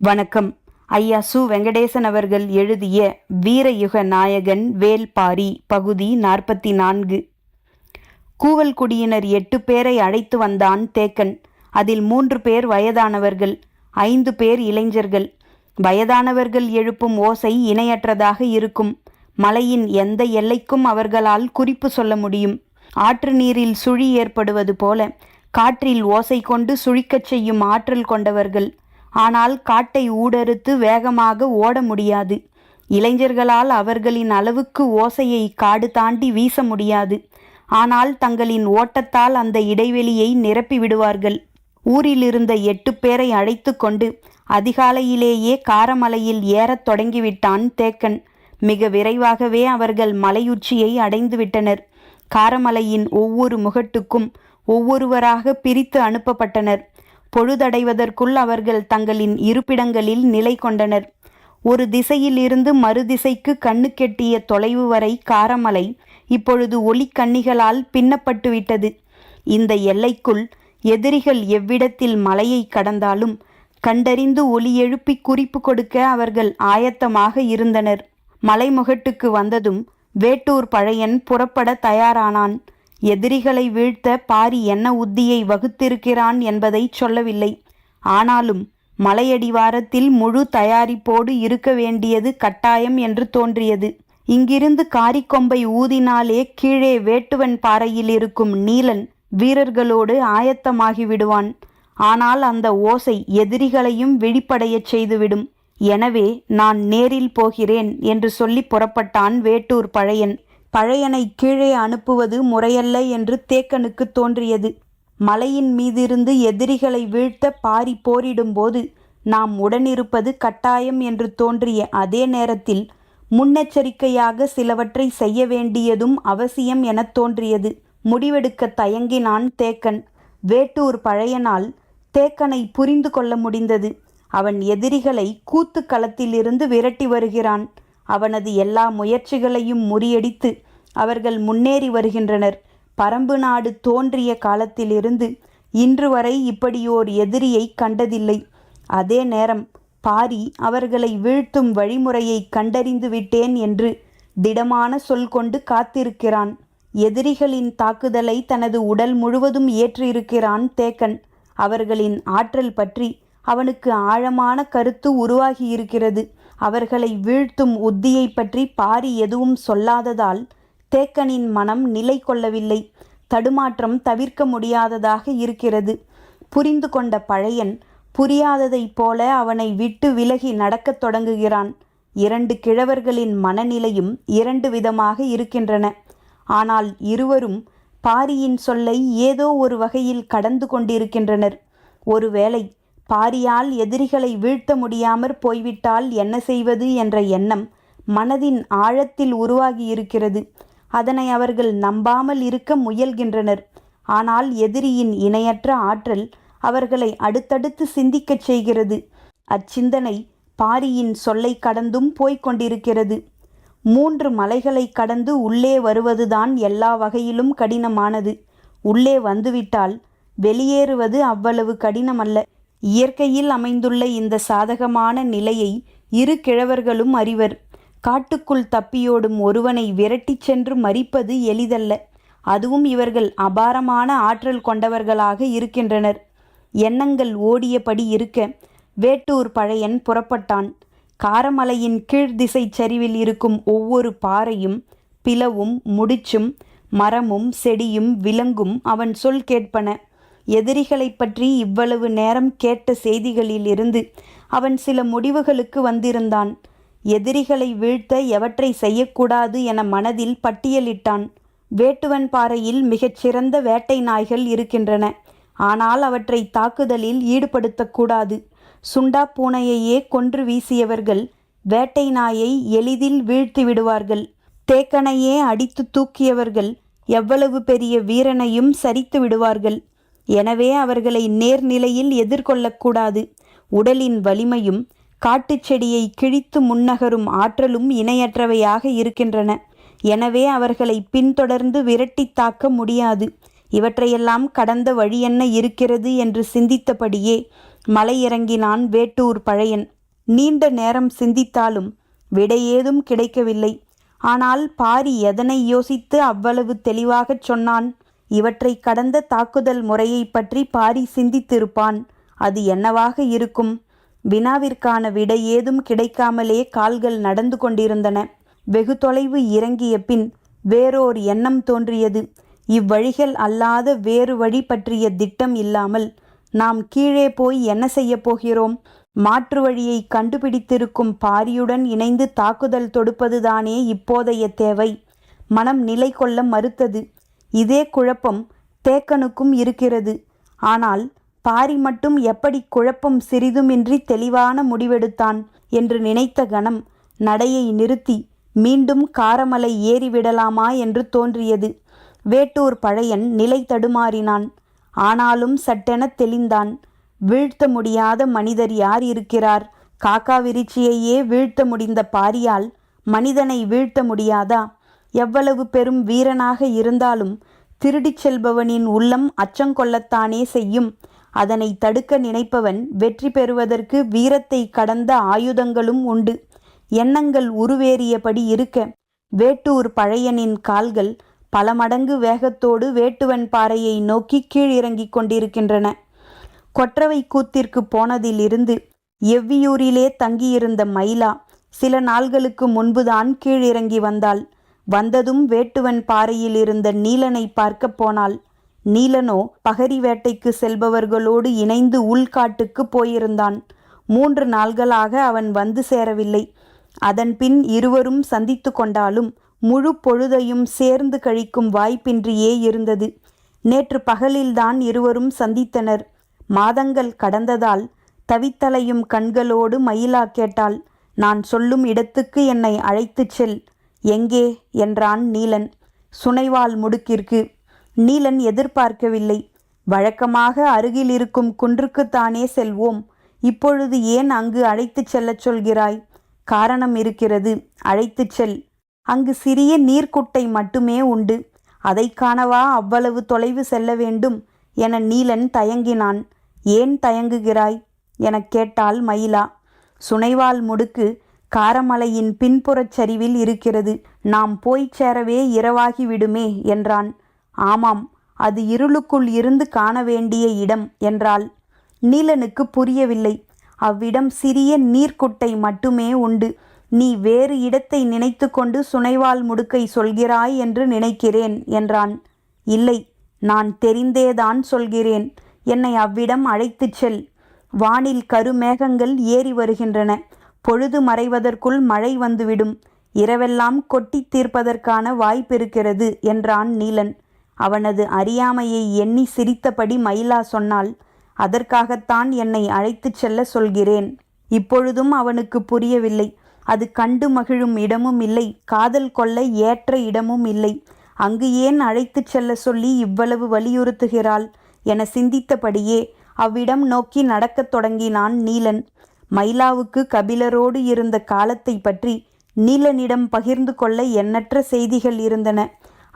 வணக்கம். ஐயா சு. வெங்கடேசன் அவர்கள் எழுதிய வீரயுக நாயகன் வேல்பாரி பகுதி நாற்பத்தி நான்கு கூவல் குடியினர் எட்டு பேரை அழைத்து வந்தான் தேக்கன். அதில் மூன்று பேர் வயதானவர்கள் ஐந்து பேர் இளைஞர்கள். வயதானவர்கள் எழுப்பும் ஓசை இணையற்றதாக இருக்கும். மலையின் எந்த எல்லைக்கும் அவர்களால் குறிப்பு சொல்ல முடியும். ஆற்று நீரில் சுழி ஏற்படுவது போல காற்றில் ஓசை கொண்டு சுழிக்கச் செய்யும் ஆற்றல் கொண்டவர்கள். ஆனால் காட்டை ஊடறுத்து வேகமாக ஓட முடியாது. இளைஞர்களால் அவர்களின் அளவுக்கு ஓசையை காடு தாண்டி வீச முடியாது. ஆனால் தங்களின் ஓட்டத்தால் அந்த இடைவெளியை நிரப்பி விடுவார்கள். ஊரிலிருந்த எட்டு பேரை அழைத்து கொண்டு அதிகாலையிலேயே காரமலையில் ஏறத் தொடங்கிவிட்டான் தேக்கன். மிக விரைவாகவே அவர்கள் மலையுச்சியை அடைந்துவிட்டனர் காரமலையின் ஒவ்வொரு முகட்டுக்கும் ஒவ்வொருவராக பிரித்து அனுப்பப்பட்டனர். பொழுதடைவதற்குள் அவர்கள் தங்களின் இருப்பிடங்களில் நிலை கொண்டனர். ஒரு திசையிலிருந்து மறுதிசைக்கு கண்ணு கெட்டிய தொலைவு வரை காரமலை இப்பொழுது ஒளிக்கண்ணிகளால் பின்னப்பட்டுவிட்டது இந்த எல்லைக்குள் எதிரிகள் எவ்விடத்தில் மலையை கடந்தாலும் கண்டறிந்து ஒலி எழுப்பி குறிப்பு கொடுக்க அவர்கள் ஆயத்தமாக இருந்தனர். மலைமுகட்டுக்கு வந்ததும் வேட்டூர் பழையன் புறப்பட தயாரானான். எதிரிகளை வீழ்த்த பாரி என்ன உத்தியை வகுத்திருக்கிறான் என்பதை சொல்லவில்லை. ஆனாலும் மலையடிவாரத்தில் முழு தயாரிப்போடு இருக்க வேண்டியது கட்டாயம் என்று தோன்றியது. இங்கிருந்து காரிக்கொம்பை ஊதினாலே கீழே வேட்டுவன் பாறையில் இருக்கும் நீலன் வீரர்களோடு ஆயத்தமாகி விடுவான். ஆனால் அந்த ஓசை எதிரிகளையும் விழிப்படையச் செய்துவிடும். எனவே நான் நேரில் போகிறேன் என்று சொல்லி புறப்பட்டான் வேட்டூர் பழையன். பழையனை கீழே அனுப்புவது முறையல்ல என்று தேக்கனுக்கு தோன்றியது. மலையின் மீதிருந்து எதிரிகளை வீழ்த்த பாரி போரிடும்போது நாம் உடனிருப்பது கட்டாயம் என்று தோன்றிய அதே நேரத்தில் முன்னெச்சரிக்கையாக சிலவற்றை செய்ய வேண்டியதும் அவசியம் எனத் தோன்றியது. முடிவெடுக்க தயங்கினான் தேக்கன். வேட்டூர் பழையனால் தேக்கனை புரிந்து கொள்ள முடிந்தது. அவன் எதிரிகளை கூத்து களத்திலிருந்து விரட்டி வருகிறான். அவனது எல்லா முயற்சிகளையும் முறியடித்து அவர்கள் முன்னேறி வருகின்றனர். பரம்பு நாடு தோன்றிய காலத்திலிருந்து இன்று வரை இப்படியோர் எதிரியை கண்டதில்லை. அதே நேரம் பாரி அவர்களை வீழ்த்தும் வழிமுறையை கண்டறிந்து விட்டேன் என்று திடமான சொல் கொண்டு காத்திருக்கிறான். எதிரிகளின் தாக்குதலை தனது உடல் முழுவதும் ஏற்றிருக்கிறான் தேக்கன். அவர்களின் ஆற்றல் பற்றி அவனுக்கு ஆழமான கருத்து உருவாகியிருக்கிறது. அவர்களை வீழ்த்தும் உத்தியை பற்றி பாரி எதுவும் சொல்லாததால் தேக்கனின் மனம் நிலை கொள்ளவில்லை. தடுமாற்றம் தவிர்க்க முடியாததாக இருக்கிறது. புரிந்து கொண்ட பழையன் புரியாததைப் போல அவனை விட்டு விலகி நடக்கத் தொடங்குகிறான். இரண்டு கிழவர்களின் மனநிலையும் இரண்டு விதமாக இருக்கின்றன. ஆனால் இருவரும் பாரியின் சொல்லை ஏதோ ஒரு வகையில் கடந்து கொண்டிருக்கின்றனர். ஒருவேளை பாரியால் எதிரிகளை வீழ்த்த முடியாமற் போய்விட்டால் என்ன செய்வது என்ற எண்ணம் மனதின் ஆழத்தில் உருவாகி இருக்கிறது அதனை அவர்கள் நம்பாமல் இருக்க முயல்கின்றனர். ஆனால் எதிரியின் இணையற்ற ஆற்றல் அவர்களை அடுத்தடுத்து சிந்திக்கச் செய்கிறது. அச்சிந்தனை பாரியின் சொல்லை கடந்தும் போய்க் கொண்டிருக்கிறது. மூன்று மலைகளை கடந்து உள்ளே வருவதுதான் எல்லா வகையிலும் கடினமானது. உள்ளே வந்துவிட்டால் வெளியேறுவது அவ்வளவு கடினமல்ல. இயற்கையில் அமைந்துள்ள இந்த சாதகமான நிலையை இரு கிழவர்களும் அறிவர். காட்டுக்குள் தப்பியோடும் ஒருவனை விரட்டிச் சென்று மறிப்பது எளிதல்ல. அதுவும் இவர்கள் அபாரமான ஆற்றல் கொண்டவர்களாக இருக்கின்றனர். எண்ணங்கள் ஓடியபடி இருக்க வேட்டூர் பழையன் புறப்பட்டான். காரமலையின் கீழ்திசை சரிவில் இருக்கும் ஒவ்வொரு பாறையும் பிளவும் முடிச்சும் மரமும் செடியும் விலங்கும் அவன் சொல் கேட்பன. எதிரிகளைப் பற்றி இவ்வளவு நேரம் கேட்ட செய்திகளிலிருந்து அவன் சில முடிவுகளுக்கு வந்திருந்தான். எதிரிகளை வீழ்த்த எவற்றை செய்யக்கூடாது என மனதில் பட்டியலிட்டான். வேட்டுவன் பாறையில் மிகச்சிறந்த வேட்டை நாய்கள் இருக்கின்றன. ஆனால் அவற்றை தாக்குதலில் ஈடுபடுத்தக்கூடாது. சுண்டா பூனையையே கொன்று வீசியவர்கள் வேட்டை நாயை எளிதில் வீழ்த்தி விடுவார்கள். தேக்கனையே அடித்து தூக்கியவர்கள் எவ்வளவு பெரிய வீரனையும் சரித்து விடுவார்கள். எனவே அவர்களை நேர்நிலையில் எதிர்கொள்ளக்கூடாது. உடலின் வலிமையும் காட்டுச் செடியை கிழித்து முன்னகரும் ஆற்றலும் இணையற்றவையாக இருக்கின்றன. எனவே அவர்களை பின்தொடர்ந்து விரட்டி தாக்க முடியாது. இவற்றையெல்லாம் கடந்த வழி என்ன இருக்கிறது என்று சிந்தித்தபடியே மலையிறங்கினான் வேட்டூர் பழையன். நீண்ட நேரம் சிந்தித்தாலும் விடையேதும் கிடைக்கவில்லை. ஆனால் பாரி எதனை யோசித்து அவ்வளவு தெளிவாகச் சொன்னான்? இவற்றை கடந்த தாக்குதல் முறையை பற்றி பாரி சிந்தித்திருப்பான். அது என்னவாக இருக்கும்? வினாவிற்கான விடை ஏதும் கிடைக்காமலே கால்கள் நடந்து கொண்டிருந்தன. வெகு தொலைவு இறங்கிய பின் வேறோர் எண்ணம் தோன்றியது. இவ்வழிகள் அல்லாத வேறு வழி பற்றிய திட்டம் இல்லாமல் நாம் கீழே போய் என்ன செய்யப் போகிறோம்? மாற்று வழியை கண்டுபிடித்திருக்கும் பாரியுடன் இணைந்து தாக்குதல் தொடுப்பதுதானே இப்போதைய தேவை. மனம் நிலை கொள்ள மறுத்தது. இதே குழப்பம் தேக்கனுக்கும் இருக்கிறது. ஆனால் பாரி மட்டும் எப்படி குழப்பம் சிறிதுமின்றி தெளிவான முடிவெடுத்தான் என்று நினைத்த கணம் நடையை நிறுத்தி மீண்டும் காரமலை ஏறிவிடலாமா என்று தோன்றியது. வேட்டூர் பழையன் நிலை தடுமாறினான். ஆனாலும் சட்டென தெளிந்தான். வீழ்த்த முடியாத மனிதர் யார் இருக்கிறார்? காக்கா விருச்சியையே வீழ்த்த முடிந்த பாரியால் மனிதனை வீழ்த்த முடியாதா? எவ்வளவு பெரும் வீரனாக இருந்தாலும் திருடிச் செல்பவனின் உள்ளம் அச்சங்கொள்ளத்தானே செய்யும். அதனை தடுக்க நினைப்பவன் வெற்றி பெறுவதற்கு வீரத்தை கடந்த ஆயுதங்களும் உண்டு. எண்ணங்கள் உருவேறியபடி இருக்க வேட்டூர் பழையனின் கால்கள் பல மடங்கு வேகத்தோடு வேட்டுவன் பாறையை நோக்கி கீழிறங்கிக் கொண்டிருக்கின்றன. கொற்றவை கூத்திற்கு போனதிலிருந்து எவ்வியூரிலே தங்கியிருந்த மயிலா சில நாள்களுக்கு முன்புதான் கீழிறங்கி வந்தாள். வந்ததும் வேட்டுவன் பாறையில் இருந்த நீலனை பார்க்கப் போனாள். நீலனோ பகரி வேட்டைக்கு செல்பவர்களோடு இணைந்து உள்காட்டுக்கு போயிருந்தான். மூன்று நாள்களாக அவன் வந்து சேரவில்லை. அதன்பின் இருவரும் சந்தித்து கொண்டாலும் முழு பொழுதையும் சேர்ந்து கழிக்கும் வாய்ப்பின்றியே இருந்தது. நேற்று பகலில்தான் இருவரும் சந்தித்தனர். மாதங்கள் கடந்ததால் தவித்தலையும் கண்களோடு மயிலா கேட்டாள் நான் சொல்லும் இடத்துக்கு என்னை அழைத்துச் செல். எங்கே? என்றான் நீலன். சுனைவால் முடுக்கிற்கு. நீலன் எதிர்பார்க்கவில்லை. வழக்கமாக அருகில் இருக்கும் குன்றுக்குத்தானே செல்வோம். இப்பொழுது ஏன் அங்கு அழைத்துச் செல்லச் சொல்கிறாய்? காரணம் இருக்கிறது. அழைத்துச் செல். அங்கு சிறிய நீர்க்குட்டை மட்டுமே உண்டு. அதை காணவா அவ்வளவு தொலைவு செல்ல வேண்டும்? என நீலன் தயங்கினான். ஏன் தயங்குகிறாய்? எனக் கேட்டாள் மயிலா. சுனைவால் முடுக்கு காரமலையின் பின்புறச் சரிவில் இருக்கிறது. நாம் போய்ச் சேரவே இரவாகி விடுமே என்றான். ஆமாம் அது இருளுக்குள் இருந்து காண வேண்டிய இடம் என்றாள். நீலனுக்கு புரியவில்லை. அவ்விடம் சிறிய நீர்க்குட்டை மட்டுமே உண்டு. நீ வேறு இடத்தை நினைத்து கொண்டு சுனைவால் முடுக்கை சொல்கிறாய் என்று நினைக்கிறேன் என்றான். இல்லை நான் தெரிந்தேதான் சொல்கிறேன். என்னை அவ்விடம் அழைத்துச் செல். வானில் கருமேகங்கள் ஏறி வருகின்றன. பொழுது மறைவதற்குள் மழை வந்துவிடும். இரவெல்லாம் கொட்டி தீர்ப்பதற்கான வாய்ப்பிருக்கிறது என்றான் நீலன். அவனது அறியாமையை எண்ணி சிரித்தபடி மயிலா சொன்னாள் அதற்காகத்தான் என்னை அழைத்துச் செல்ல சொல்கிறேன். இப்பொழுதும் அவனுக்கு புரியவில்லை. அது கண்டு மகிழும் இடமும் இல்லை. காதல் கொள்ள ஏற்ற இடமும் இல்லை. அங்கு ஏன் அழைத்துச் செல்ல சொல்லி இவ்வளவு வலியுறுத்துகிறாள்? என சிந்தித்தபடியே அவ்விடம் நோக்கி நடக்கத் தொடங்கினான் நீலன். மயிலாவுக்கு கபிலரோடு இருந்த காலத்தை பற்றி நீலனிடம் பகிர்ந்து கொள்ள எண்ணற்ற செய்திகள் இருந்தன.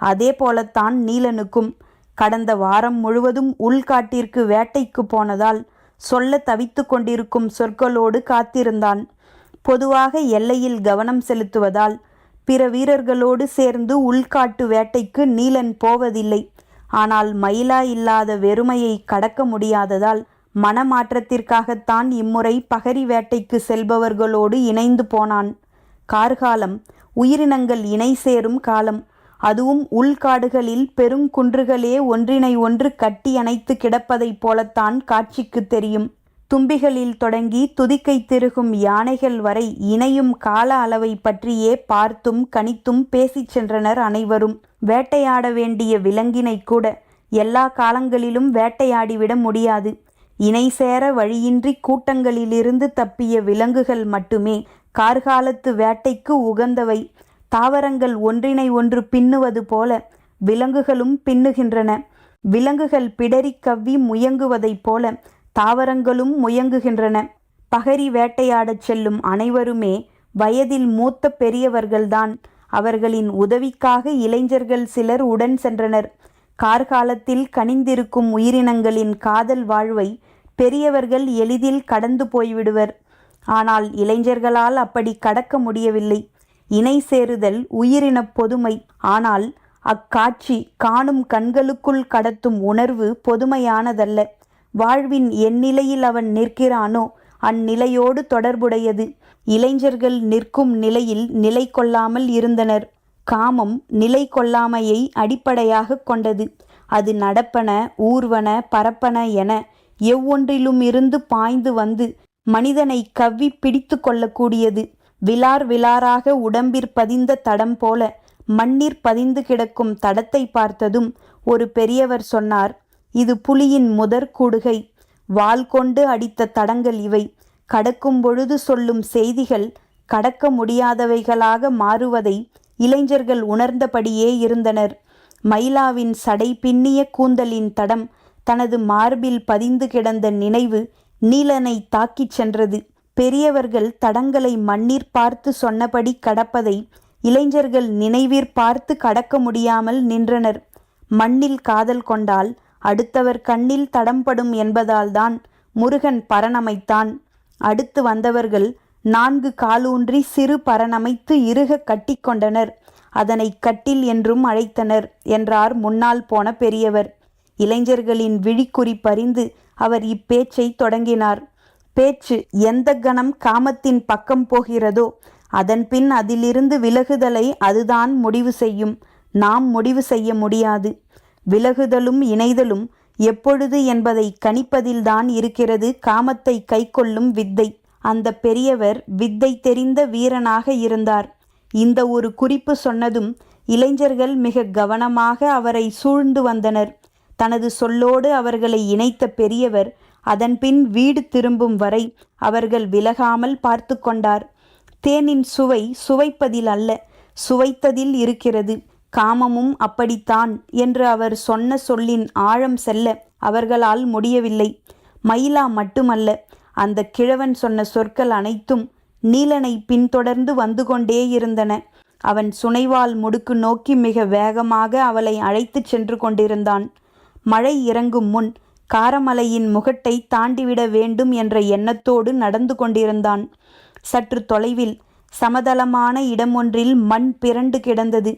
அதே போலத்தான் நீலனுக்கும் கடந்த வாரம் முழுவதும் உள்காட்டிற்கு வேட்டைக்கு போனதால் சொல்ல தவித்து கொண்டிருக்கும் சொற்களோடு காத்திருந்தான். பொதுவாக எல்லையில் கவனம் செலுத்துவதால் பிற வீரர்களோடு சேர்ந்து உள்காட்டு வேட்டைக்கு நீலன் போவதில்லை. ஆனால் மயிலா இல்லாத வெறுமையை கடக்க முடியாததால் மனமாற்றத்திற்காகத்தான் இம்முறை பகரி வேட்டைக்கு செல்பவர்களோடு இணைந்து போனான். கார்காலம் உயிரினங்கள் இணை சேரும் காலம் அதுவும் உள்காடுகளில் பெருங்குன்றுகளே ஒன்றினை ஒன்று கட்டி அணைத்து கிடப்பதைப் போலத்தான் காட்சிக்கு தெரியும். தும்பிகளில் தொடங்கி துதிக்கை திருகும் யானைகள் வரை இணையும் கால அளவை பற்றியே பார்த்தும் கணித்தும் பேசிச் சென்றனர் அனைவரும். வேட்டையாட வேண்டிய விலங்கினை கூட எல்லா காலங்களிலும் வேட்டையாடிவிட முடியாது. இணை சேர வழியின்றி கூட்டங்களிலிருந்து தப்பிய விலங்குகள் மட்டுமே கார்காலத்து வேட்டைக்கு உகந்தவை தாவரங்கள் ஒன்றினை ஒன்று பின்னுவது போல விலங்குகளும் பின்னுகின்றன. விலங்குகள் பிடரி கவ்வி முயங்குவதைப் போல தாவரங்களும் முயங்குகின்றன. பகரி வேட்டையாடச் செல்லும் அனைவருமே வயதில் மூத்த பெரியவர்கள்தான். அவர்களின் உதவிக்காக இளைஞர்கள் சிலர் உடன் சென்றனர். கார்காலத்தில் கனிந்திருக்கும் உயிரினங்களின் காதல் வாழ்வை பெரியவர்கள் எளிதில் கடந்து போய்விடுவர். ஆனால் இளைஞர்களால் அப்படி கடக்க முடியவில்லை. இணை சேருதல் உயிரினப் பொதுமை. ஆனால் அக்காட்சி காணும் கண்களுக்குள் கடத்தும் உணர்வு பொதுமையானதல்ல. வாழ்வின் எந்நிலையில் அவன் நிற்கிறானோ அந்நிலையோடு தொடர்புடையது. இளைஞர்கள் நிற்கும் நிலையில் நிலை கொள்ளாமல் இருந்தனர். காமம் நிலை கொள்ளாமையை அடிப்படையாக கொண்டது. அது நடப்பன ஊர்வன பரப்பன என எவ்வொன்றிலும் இருந்து பாய்ந்து வந்து மனிதனை கவ்வி பிடித்து கொள்ளக்கூடியது. விலார் விலாராக உடம்பிற் பதிந்த தடம் போல மண்ணிற் பதிந்து கிடக்கும் தடத்தை பார்த்ததும் ஒரு பெரியவர் சொன்னார் இது புலியின் முதற் கூடுகை. வாள் கொண்டு அடித்த தடங்கள் இவை. கடக்கும் பொழுது சொல்லும் செய்திகள் கடக்க முடியாதவைகளாக மாறுவதை இளைஞர்கள் உணர்ந்தபடியே இருந்தனர். மயிலாவின் சடை பின்னிய கூந்தலின் தடம் தனது மார்பில் பதிந்து கிடந்த நினைவு நீலனை தாக்கிச் சென்றது. பெரியவர்கள் தடங்களை மண்ணீர் பார்த்து சொன்னபடி கடப்பதை இளைஞர்கள் நினைவிற் பார்த்து கடக்க முடியாமல் நின்றனர். மண்ணில் காதல் கொண்டால் அடுத்தவர் கண்ணில் தடம்படும் என்பதால்தான் முருகன் பரணமைத்தான். அடுத்து வந்தவர்கள் நான்கு காலூன்றி சிறு பரணமைத்து இறுக கட்டிக்கொண்டனர் அதனை கட்டில் என்றும் அழைத்தனர் என்றார் முன்னால் போன பெரியவர். இளைஞர்களின் விழிக்குறி பறிந்து அவர் இப்பேச்சை தொடங்கினார். பேச்சு எந்த கணம் காமத்தின் பக்கம் போகிறதோ அதன்பின் அதிலிருந்து விலகுதலை அதுதான் முடிவு செய்யும். நாம் முடிவு செய்ய முடியாது. விலகுதலும் இணைதலும் எப்பொழுது என்பதை கணிப்பதில்தான் இருக்கிறது காமத்தை கைக்கொள்ளும் வித்தை. அந்த பெரியவர் வித்தை தெரிந்த வீரனாக இருந்தார். இந்த ஒரு குறிப்பு சொன்னதும் இளைஞர்கள் மிக கவனமாக அவரை சூழ்ந்து வந்தனர். தனது சொல்லோடு அவர்களை இணைத்த பெரியவர் அதன்பின் வீடு திரும்பும் வரை அவர்கள் விலகாமல் பார்த்து கொண்டார். தேனின் சுவை சுவைப்பதில் அல்ல சுவைத்ததில் இருக்கிறது. காமமும் அப்படித்தான் என்று அவர் சொன்ன சொல்லின் ஆழம் செல்ல அவர்களால் முடியவில்லை. மயிலா மட்டுமல்ல அந்த கிழவன் சொன்ன சொற்கள் அனைத்தும் நீலனை பின்தொடர்ந்து வந்து கொண்டே இருந்தன. அவன் சுனைவால் முடுக்கு நோக்கி மிக வேகமாக அவளை அழைத்துச் சென்று கொண்டிருந்தான். மழை இறங்கும் முன் காரமலையின் முகட்டை தாண்டிவிட வேண்டும் என்ற எண்ணத்தோடு நடந்து கொண்டிருந்தான். சற்று தொலைவில் சமதளமான இடம் ஒன்றில் மண் பிறண்டு கிடந்தது.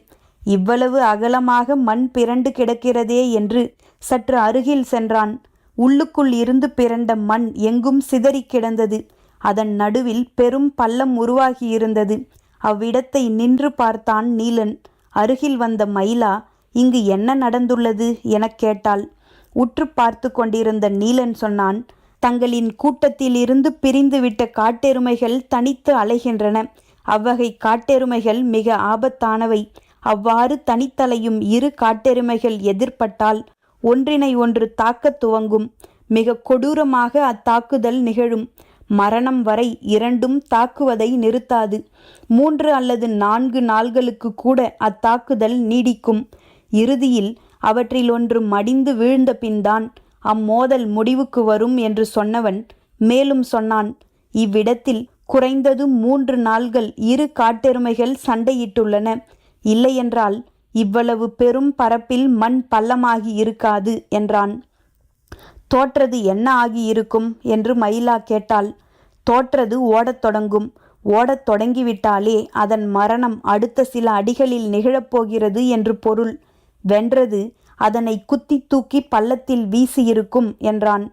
இவ்வளவு அகலமாக மண் பிறண்டு கிடக்கிறதே என்று சற்று அருகில் சென்றான். உள்ளுக்குள் இருந்து பிறண்ட மண் எங்கும் சிதறி கிடந்தது. அதன் நடுவில் பெரும் பள்ளம் உருவாகியிருந்தது. அவ்விடத்தை நின்று பார்த்தான் நீலன். அருகில் வந்த மயிலா இங்கு என்ன நடந்துள்ளது எனக் கேட்டாள். உற்று பார்த்து கொண்டிருந்த நீலன் சொன்னான் தங்களின் கூட்டத்திலிருந்து பிரிந்துவிட்ட காட்டெருமைகள் தனித்து அலைகின்றன. அவ்வகை காட்டெருமைகள் மிக ஆபத்தானவை. அவ்வாறு தனித்தலையும் இரு காட்டெருமைகள் எதிர்பட்டால் ஒன்றினை ஒன்று தாக்கத் துவங்கும். மிக கொடூரமாக அத்தாக்குதல் நிகழும். மரணம் வரை இரண்டும் தாக்குவதை நிறுத்தாது. மூன்று அல்லது நான்கு நாள்களுக்கு கூட அத்தாக்குதல் நீடிக்கும். இறுதியில் அவற்றில் ஒன்று மடிந்து வீழ்ந்த பின்தான் அம்மோதல் முடிவுக்கு வரும் என்று சொன்னவன் மேலும் சொன்னான் இவ்விடத்தில் குறைந்தது மூன்று நாள்கள் இரு காட்டெருமைகள் சண்டையிட்டுள்ளன. இல்லையென்றால் இவ்வளவு பெரும் பரப்பில் மண் பள்ளமாகி இருக்காது என்றான். தோற்றது என்ன ஆகியிருக்கும்? என்று மயிலா கேட்டாள். தோற்றது ஓடத் தொடங்கும். ஓடத் தொடங்கிவிட்டாலே அதன் மரணம் அடுத்த சில அடிகளில் நிகழப்போகிறது என்று பொருள். வென்றது அதனை குத்தி தூக்கி பள்ளத்தில் வீசியிருக்கும் என்றான்.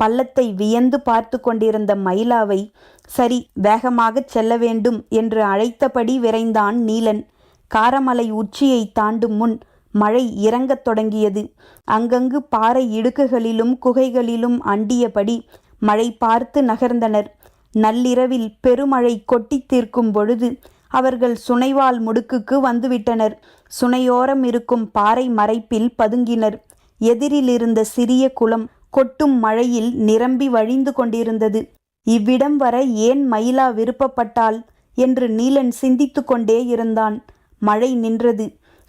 பள்ளத்தை வியந்து பார்த்து கொண்டிருந்த மயிலாவை சரி வேகமாகச் செல்ல வேண்டும் என்று அழைத்தபடி விரைந்தான் நீலன். காரமலை உச்சியை தாண்டும் முன் மழை இறங்கத் தொடங்கியது. அங்கங்கு பாறை இடுக்குகளிலும் குகைகளிலும் அண்டியபடி மழை பார்த்து நகர்ந்தனர். நள்ளிரவில் பெருமழை கொட்டி தீர்க்கும் பொழுது அவர்கள் சுனைவால் முடுக்குக்கு வந்துவிட்டனர். சுனையோரம் இருக்கும் பாறை மறைப்பில் பதுங்கினர். எதிரில் இருந்த சிறிய குளம் கொட்டும் மழையில் நிரம்பி வழிந்து கொண்டிருந்தது. இவ்விடம் வர ஏன் மயிலா விருப்பப்பட்டாள் என்று நீலன் சிந்தித்து கொண்டே இருந்தான். மழை நின்றது.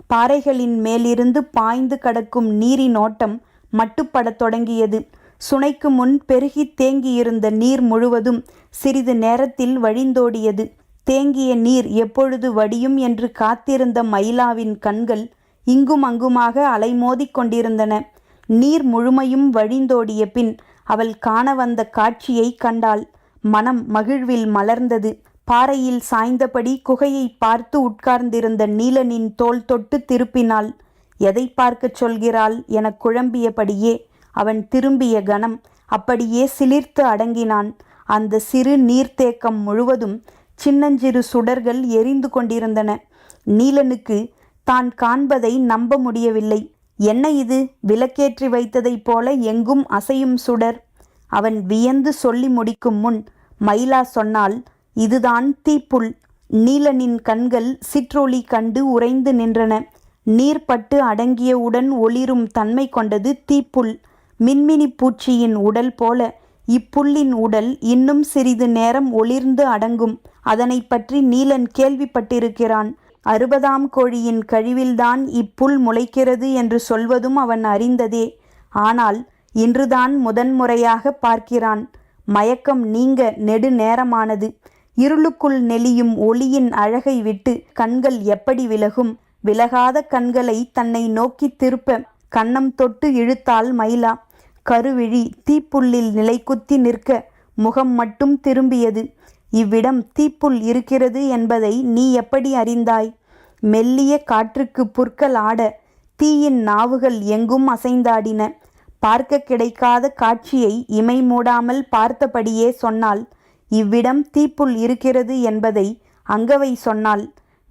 பாறைகளின் மேலிருந்து பாய்ந்து கடக்கும் நீரின் ஓட்டம் மட்டுப்படத் தொடங்கியது. சுனைக்கு முன் பெருகி தேங்கியிருந்த நீர் முழுவதும் சிறிது நேரத்தில் வழிந்தோடியது. தேங்கிய நீர் எப்பொழுது வடியும் என்று காத்திருந்த மயிலாவின் கண்கள் இங்கும் அங்குமாக அலைமோதி கொண்டிருந்தன. நீர் முழுமையும் வழிந்தோடிய பின் அவள் காண வந்த காட்சியை கண்டாள். மனம் மகிழ்வில் மலர்ந்தது. பாறையில் சாய்ந்தபடி குகையை பார்த்து உட்கார்ந்திருந்த நீலனின் தோல் தொட்டு திருப்பினாள். எதை பார்க்கச் சொல்கிறாள்? என குழம்பியபடியே அவன் திரும்பிய கணம் அப்படியே சிலிர்த்து அடங்கினான். அந்த சிறு நீர்த்தேக்கம் முழுவதும் சின்னஞ்சிறு சுடர்கள் எரிந்து கொண்டிருந்தன. நீலனுக்கு தான் காண்பதை நம்ப முடியவில்லை. என்ன இது? விளக்கேற்றி வைத்ததைப் போல எங்கும் அசையும் சுடர். அவன் வியந்து சொல்லி முடிக்கும் முன் மயிலா சொன்னால் இதுதான் தீப்புல். நீலனின் கண்கள் சிற்றொளி கண்டு உறைந்து நின்றன. நீர்பட்டு அடங்கியவுடன் ஒளிரும் தன்மை கொண்டது தீப்புல். மின்மினி பூச்சியின் உடல் போல இப்புல்லின் உடல் இன்னும் சிறிது நேரம் ஒளிர்ந்து அடங்கும். அதனை பற்றி நீலன் கேள்விப்பட்டிருக்கிறான். அறுபதாம் கோழியின் கழிவில்தான் இப்புல் முளைக்கிறது என்று சொல்வதும் அவன் அறிந்ததே. ஆனால் இன்றுதான் முதன்முறையாக பார்க்கிறான். மயக்கம் நீங்க நெடு நேரமானது. இருளுக்குள் நெளியும் ஒளியின் அழகை விட்டு கண்கள் எப்படி விலகும்? விலகாத கண்களை தன்னை நோக்கி திருப்ப கன்னம் தொட்டு இழுத்தாள் மயிலா. கருவிழி தீப்புள்ளில் நிலைக்குத்தி நிற்க முகம் மட்டும் திரும்பியது. இவ்விடம் தீப்புல் இருக்கிறது என்பதை நீ எப்படி அறிந்தாய்? மெல்லிய காற்றுக்கு புற்கள் ஆட தீயின் நாவுகள் எங்கும் அசைந்தாடின. பார்க்க கிடைக்காத காட்சியை இமை மூடாமல் பார்த்தபடியே சொன்னாள். இவ்விடம் தீப்புல் இருக்கிறது என்பதை அங்கவை சொன்னாள்.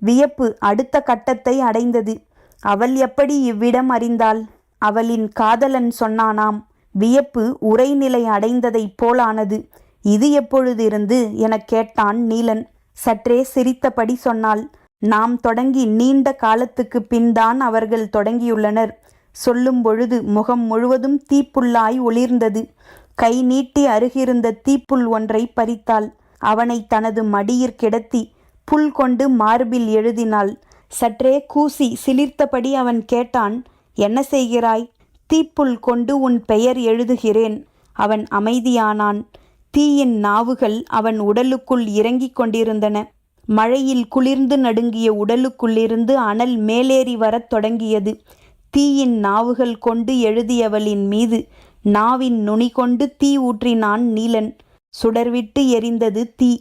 வியப்பு அடுத்த கட்டத்தை அடைந்தது. அவள் எப்படி இவ்விடம் அறிந்தாள்? அவளின் காதலன் சொன்னானாம். வியப்பு உரைநிலை அடைந்ததைப் போலானது. இது எப்பொழுதிருந்து? எனக் கேட்டான் நீலன். சற்றே சிரித்தபடி சொன்னாள் நாம் தொடங்கி நீண்ட காலத்துக்கு பின்தான் அவர்கள் தொடங்கியுள்ளனர். சொல்லும் பொழுது முகம் முழுவதும் தீப்புல்லாய் ஒளிர்ந்தது. கை நீட்டி அருகிருந்த தீப்புல் ஒன்றை பறித்தாள். அவனை தனது மடியிற் கிடத்தி புல் கொண்டு மார்பில் எழுதினாள். சற்றே கூசி சிலிர்த்தபடி அவன் கேட்டான் என்ன செய்கிறாய்? தீப்புல் கொண்டு உன் பெயர் எழுதுகிறேன். அவன் அமைதியானான். தீயின் நாவுகள் அவன் உடலுக்குள் இறங்கிக் கொண்டிருந்தன. மழையில் குளிர்ந்து நடுங்கிய உடலுக்குள்ளிருந்து அனல் மேலேறி வரத் தொடங்கியது. தீயின் நாவுகள் கொண்டு எழுதியவளின் மீது நாவின் நுனி கொண்டு தீ ஊற்றினான் நீலன். சுடர்விட்டு எரிந்தது தீ.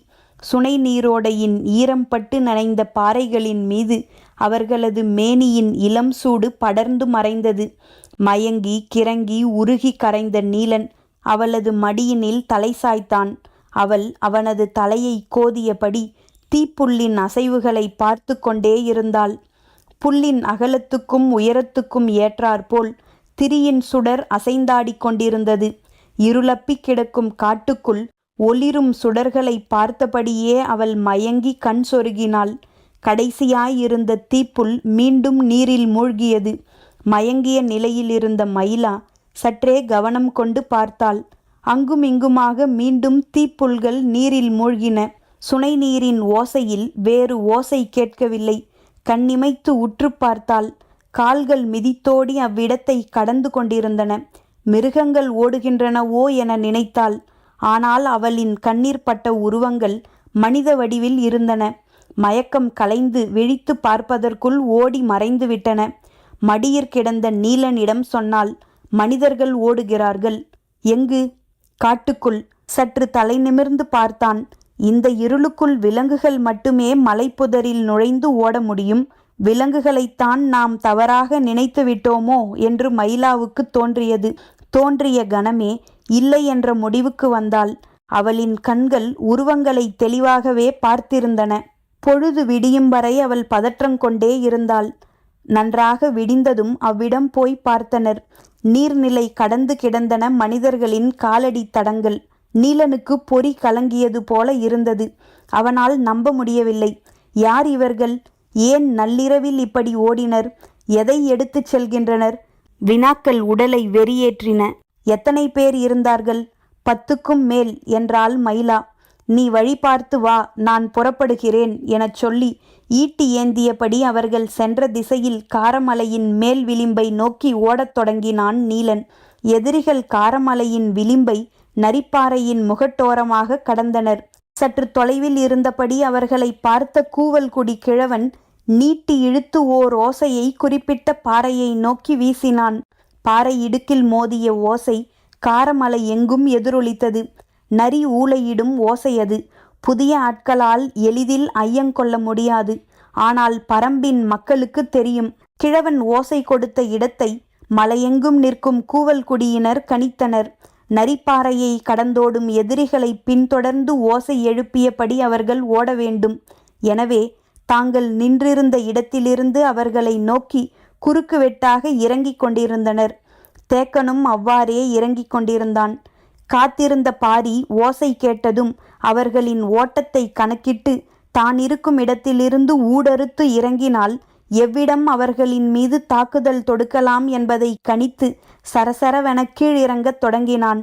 சுனை நீரோடையின் ஈரம் பட்டு நனைந்த பாறைகளின் மீது அவர்களது மேனியின் இளம் சூடு படர்ந்து மறைந்தது. மயங்கி கிறங்கி உருகி கரைந்த நீலன் அவளது மடியினில் தலை சாய்த்தான். அவள் அவனது தலையை கோதியபடி தீப்புல்லின் அசைவுகளை பார்த்து கொண்டே இருந்தாள். புல்லின் அகலத்துக்கும் உயரத்துக்கும் ஏற்றாற்போல் திரியின் சுடர் அசைந்தாடிக் கொண்டிருந்தது. இருளப்பிக் கிடக்கும் காட்டுக்குள் ஒளிரும் சுடர்களை பார்த்தபடியே அவள் மயங்கி கண் சொருகினாள். கடைசியாயிருந்த தீப்புல் மீண்டும் நீரில் மூழ்கியது. மயங்கிய நிலையில் இருந்த மயிலா சற்றே கவனம் கொண்டு பார்த்தாள். அங்குமிங்குமாக மீண்டும் தீப்புல்கள் நீரில் மூழ்கின. சுனை நீரின் ஓசையில் வேறு ஓசை கேட்கவில்லை. கண்ணிமைத்து உற்று பார்த்தாள். கால்கள் மிதித்தோடி அவ்விடத்தை கடந்து கொண்டிருந்தன. மிருகங்கள் ஓடுகின்றனவோ என நினைத்தாள். ஆனால் அவளின் கண்ணீர் பட்ட உருவங்கள் மனித வடிவில் இருந்தன. மயக்கம் கலைந்து விழித்து பார்ப்பதற்குள் ஓடி மறைந்துவிட்டன. மடியிற் கிடந்த நீலனிடம் சொன்னாள். மனிதர்கள் ஓடுகிறார்கள். எங்கு? காட்டுக்குள். சற்று தலை நிமிர்ந்து பார்த்தான். இந்த இருளுக்குள் விலங்குகள் மட்டுமே மலைப்புதரில் நுழைந்து ஓட முடியும். விலங்குகளைத்தான் நாம் தவறாக நினைத்து விட்டோமோ என்று மயிலாவுக்கு தோன்றியது. தோன்றிய கணமே இல்லை என்ற முடிவுக்கு வந்தாள். அவளின் கண்கள் உருவங்களை தெளிவாகவே பார்த்திருந்தன. பொழுது விடியும் வரை அவள் பதற்றம் கொண்டே இருந்தாள். நன்றாக விடிந்ததும் அவ்விடம் போய் பார்த்தனர். நீர்நிலை கடந்து கிடந்தன மனிதர்களின் காலடி தடங்கள். நீலனுக்கு பொறி கலங்கியது போல இருந்தது. அவனால் நம்ப முடியவில்லை. யார் இவர்கள்? ஏன் நள்ளிரவில் இப்படி ஓடினர்? எதை எடுத்துச் செல்கின்றனர்? வினாக்கள் உடலை வெறியேற்றின. எத்தனை பேர் இருந்தார்கள்? பத்துக்கும் மேல் என்றாள் மயிலா. நீ வழி பார்த்து வா நான் புறப்படுகிறேன் எனச் சொல்லி ஈட்டி ஏந்தியபடி அவர்கள் சென்ற திசையில் காரமலையின் மேல் விளிம்பை நோக்கி ஓடத் தொடங்கினான் நீலன். எதிரிகள் காரமலையின் விளிம்பை நரிப்பாறையின் முகட்டோரமாக கடந்தனர். சற்று தொலைவில் இருந்தபடி அவர்களை பார்த்த கூவல்குடி கிழவன் நீட்டி இழுத்து ஓர் ஓசையை குறிப்பிட்ட பாறையை நோக்கி வீசினான். பாறை இடுக்கில் மோதிய ஓசை காரமலை எங்கும் எதிரொலித்தது. நரி ஊளையிடும் ஓசையது புதிய ஆட்களால் எளிதில் ஐயங்கொள்ள முடியாது. ஆனால் பரம்பின் மக்களுக்கு தெரியும் கிழவன் ஓசை கொடுத்த இடத்தை மலையெங்கும் நிற்கும் கூவல் குடியினர் கணித்தனர். நரிப்பாறையை கடந்தோடும் எதிரிகளை பின்தொடர்ந்து ஓசை எழுப்பியபடி அவர்கள் ஓட வேண்டும். எனவே தாங்கள் நின்றிருந்த இடத்திலிருந்து அவர்களை நோக்கி குறுக்கு வெட்டாக இறங்கிக் கொண்டிருந்தனர். தேக்கனும் அவ்வாறே இறங்கிக் கொண்டிருந்தான். காத்திருந்த பாரி ஓசை கேட்டதும் அவர்களின் ஓட்டத்தை கணக்கிட்டு தான் இருக்கும் இடத்திலிருந்து ஊடறுத்து இறங்கினால் எவ்விடம் அவர்களின் மீது தாக்குதல் தொடுக்கலாம் என்பதை கணித்து சரசரவென கீழிறங்கத் தொடங்கினான்.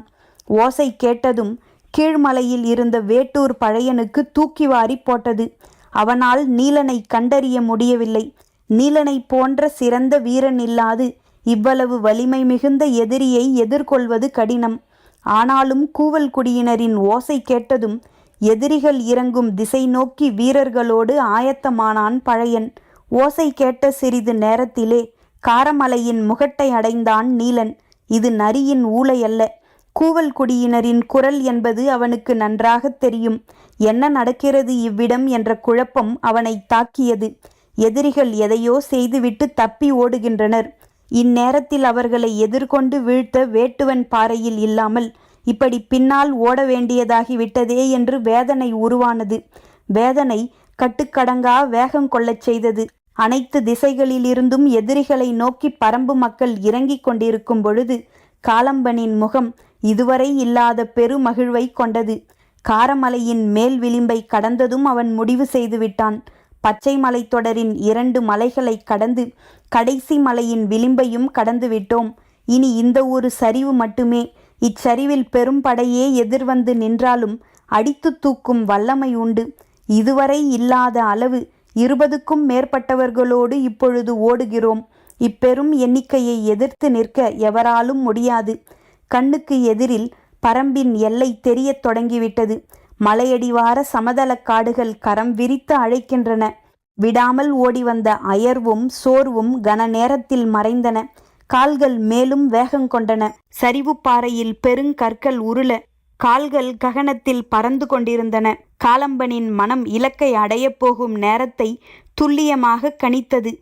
ஓசை கேட்டதும் கீழ்மலையில் இருந்த வேட்டூர் பழையனுக்கு தூக்கி வாரி போட்டது. அவனால் நீலனை கண்டறிய முடியவில்லை. நீலனை போன்ற சிறந்த வீரன் இல்லாது இவ்வளவு வலிமை மிகுந்த எதிரியை எதிர்கொள்வது கடினம். ஆனாலும் கூவல் குடியினரின் ஓசை கேட்டதும் எதிரிகள் இறங்கும் திசை நோக்கி வீரர்களோடு ஆயத்தமானான் பழையன். ஓசை கேட்ட சிறிது நேரத்திலே காரமலையின் முகட்டை அடைந்தான் நீலன். இது நரியின் ஊளை அல்ல. கூவல் குடியினரின் குரல் என்பது அவனுக்கு நன்றாக தெரியும். என்ன நடக்கிறது இவ்விடம் என்ற குழப்பம் அவனை தாக்கியது. எதிரிகள் எதையோ செய்துவிட்டு தப்பி ஓடுகின்றனர். இந்நேரத்தில் அவர்களை எதிர்கொண்டு வீழ்த்த வேட்டுவன் பாறையில் இல்லாமல் இப்படி பின்னால் ஓட வேண்டியதாகி விட்டதே என்று வேதனை உருவானது. வேதனை கட்டுக்கடங்கா வேகம் கொள்ளச் செய்தது. அனைத்து திசைகளிலிருந்தும் எதிரிகளை நோக்கி பரம்பு மக்கள் இறங்கிக் கொண்டிருக்கும் பொழுது காலம்பனின் முகம் இதுவரை இல்லாத பெருமகிழ்வை கொண்டது. காரமலையின் மேல் விளிம்பை கடந்ததும் அவன் முடிவு செய்துவிட்டான் பச்சை மலைத்தொடரின் இரண்டு மலைகளை கடந்து கடைசி மலையின் விளிம்பையும் கடந்து விட்டோம் இனி இந்த ஒரு சரிவு மட்டுமே. இச்சரிவில் பெரும் படையே எதிர்வந்து நின்றாலும் அடித்து தூக்கும் வல்லமை உண்டு. இதுவரை இல்லாத அளவு இருபதுக்கும் மேற்பட்டவர்களோடு இப்பொழுது ஓடுகிறோம். இப்பெரும் எண்ணிக்கையை எதிர்த்து நிற்க எவராலும் முடியாது. கண்ணுக்கு எதிரில் பரம்பின் எல்லை தெரியத் தொடங்கிவிட்டது. மலையடிவார சமதளக் காடுகள் கரம் விரித்து அழைக்கின்றன. விடாமல் ஓடி வந்த அயர்வும் சோர்வும் கன நேரத்தில் மறைந்தன. கால்கள் மேலும் வேகம் கொண்டன. சரிவு பாறையில் பெருங்கற்கள் உருள கால்கள் ககனத்தில் பறந்து கொண்டிருந்தன. காலம்பனின் மனம் இலக்கை அடையப் போகும் நேரத்தை துல்லியமாக கணித்தது.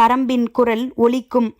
பரம்பின் குரல் ஒலிக்கும்.